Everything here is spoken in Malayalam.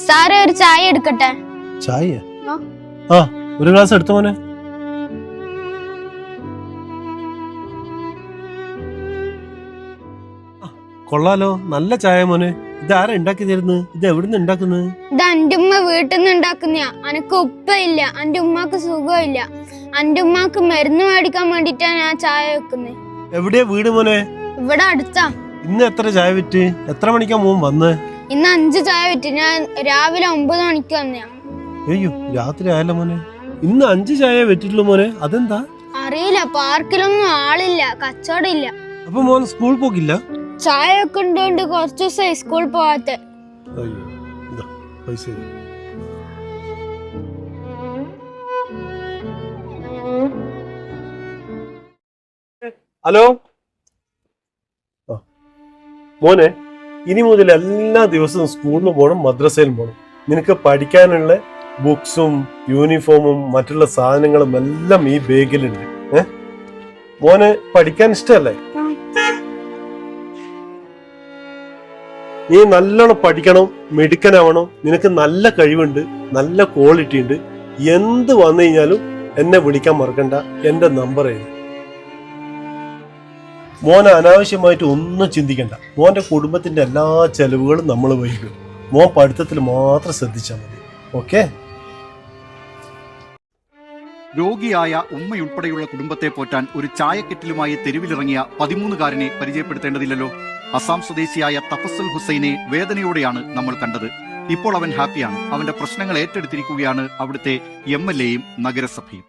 സാറേ ഒരു ചായ എടുക്കട്ടെ? ചായ? ആ. ആ ഒരു ഗ്ലാസ് എടുത്തു മോനെ. ആ, കൊള്ളാലോ നല്ല ചായ മോനെ. ഇത് ആരാ ഉണ്ടാക്കി തരുന്നത്? ഇത് എവിടുന്ന് ഉണ്ടാക്കുന്നത്? ഇത് എന്റെ ഉമ്മ വീട്ടിൽ നിന്ന് ഉണ്ടാക്കുന്നയാ. അനക്ക് ഉപ്പയില്ല എന്റെ ഉമ്മാക്ക് സുഖമില്ല എന്റെ ഉമ്മാക്ക് മരുന്ന് മേടിക്കാൻ വേണ്ടിട്ടാ ഞാൻ ചായ വെക്കുന്നത്. എവിടെയാ വീട് മോനെ? ഇവിടെ അടുത്താ. ഇന്ന് എത്ര ചായ വിറ്റ്? എത്ര മണിക്കാ മോൻ വന്ന്? ഇന്ന് അഞ്ച് ചായ വിറ്റു ഞാൻ രാവിലെ ഒമ്പത് മണിക്ക് വന്നയാ അയ്യോ രാത്രി ആയല്ലോ മോനെ. ഇന്ന് അഞ്ച് ചായ വെറ്റിട്ടുള്ളൂ മോനെ. അതെന്താ? അറിയില്ല പാർക്കിലൊന്നും ആളില്ല കച്ചവടം ഇല്ല. അപ്പൊ മോൻ സ്കൂൾ പോക്കില്ല? ചായ ഒക്കെ ഉണ്ടോണ്ട് കുറച്ച് ദിവസം സ്കൂളിൽ പോവാത്ത. അയ്യോ ഇതാ പൈസ ഇതാ. ഹലോ? ആ. മോനെ. ഇനി മുതൽ എല്ലാ ദിവസവും സ്കൂളിൽ പോകണം മദ്രസയിൽ പോകണം. നിനക്ക് പഠിക്കാനുള്ള ബുക്സും യൂണിഫോമും മറ്റുള്ള സാധനങ്ങളും എല്ലാം ഈ ബാഗിലുണ്ട്. ഏ? മോന് പഠിക്കാൻ ഇഷ്ടമല്ലേ? നീ നല്ലോണം പഠിക്കണം മിടുക്കനാവണം. നിനക്ക് നല്ല കഴിവുണ്ട് നല്ല ക്വാളിറ്റി ഉണ്ട്. എന്ത് വന്നു കഴിഞ്ഞാലും എന്നെ വിളിക്കാൻ മറക്കണ്ട. എന്റെ നമ്പർ എഴുതി മോൻ അനാവശ്യമായിട്ട് ഒന്നും ചിന്തിക്കണ്ട. മോന്റെ കുടുംബത്തിന്റെ എല്ലാ ചെലവുകളും നമ്മൾ വഹിക്കും. മോൻ പഠിത്തത്തിൽ മാത്രം ശ്രദ്ധിച്ചാൽ മതി. ഓക്കെ? രോഗിയായ ഉമ്മയുൾപ്പെടെയുള്ള കുടുംബത്തെ പോറ്റാൻ ഒരു ചായക്കെട്ടിലുമായി തെരുവിലിറങ്ങിയ പതിമൂന്നുകാരനെ പരിചയപ്പെടുത്തേണ്ടതില്ലല്ലോ. അസാം സ്വദേശിയായ തഫസുൽ ഹുസൈനെ വേദനയോടെയാണ് നമ്മൾ കണ്ടത്. ഇപ്പോൾ അവൻ ഹാപ്പിയാണ്. അവന്റെ പ്രശ്നങ്ങൾ ഏറ്റെടുത്തിരിക്കുകയാണ് അവിടുത്തെ എം എൽ എയും നഗരസഭയും.